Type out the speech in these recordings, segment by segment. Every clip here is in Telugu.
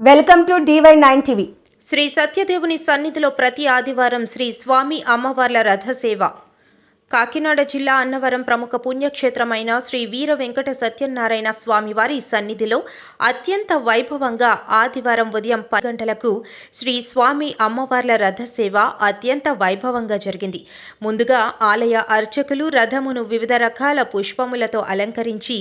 Welcome to DY nine TV. Shri సత్యదేవుని సన్నిధిలో ప్రతి ఆదివారం శ్రీ స్వామి అమ్మవార్ల రథసేవ. కాకినాడ జిల్లా అన్నవరం ప్రముఖ పుణ్యక్షేత్రమైన శ్రీ వీర వెంకట సత్యనారాయణ స్వామివారి సన్నిధిలో అత్యంత వైభవంగా ఆదివారం ఉదయం పది గంటలకు శ్రీ స్వామి అమ్మవార్ల రథసేవ అత్యంత వైభవంగా జరిగింది. ముందుగా ఆలయ అర్చకులు రథమును వివిధ రకాల పుష్పములతో అలంకరించి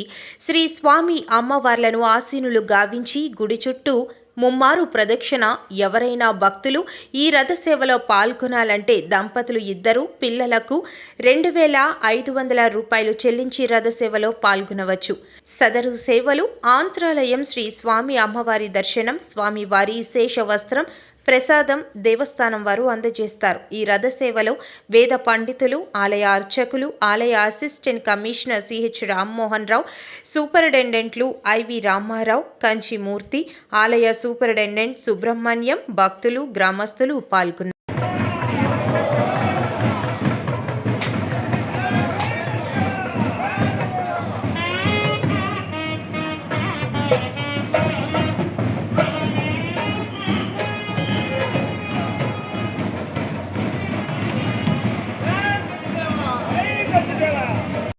శ్రీ స్వామి అమ్మవార్లను ఆసీనులు గావించి గుడి చుట్టూ ముమ్మారు ప్రదక్షిణ ఎవరైనా భక్తులు ఈ రథసేవలో పాల్గొనాలంటే దంపతులు ఇద్దరు పిల్లలకు రెండు వేల ఐదు వందల రూపాయలు చెల్లించి రథసేవలో పాల్గొనవచ్చు. సదరు సేవలు ఆంధ్రాలయం శ్రీ స్వామి అమ్మవారి దర్శనం స్వామివారి శేష వస్త్రం ప్రసాదం దేవస్థానం వారు అందజేస్తారు. ఈ రథ సేవలో వేద పండితులు ఆలయ అర్చకులు ఆలయ assistant commissioner CH Rammohan Rao సూపరింటెండెంట్లు IV Ramarao Kanchimurthy ఆలయ సూపరింటెండెంట్ సుబ్రహ్మణ్యం భక్తులు గ్రామస్తులు పాల్గొన్నారు.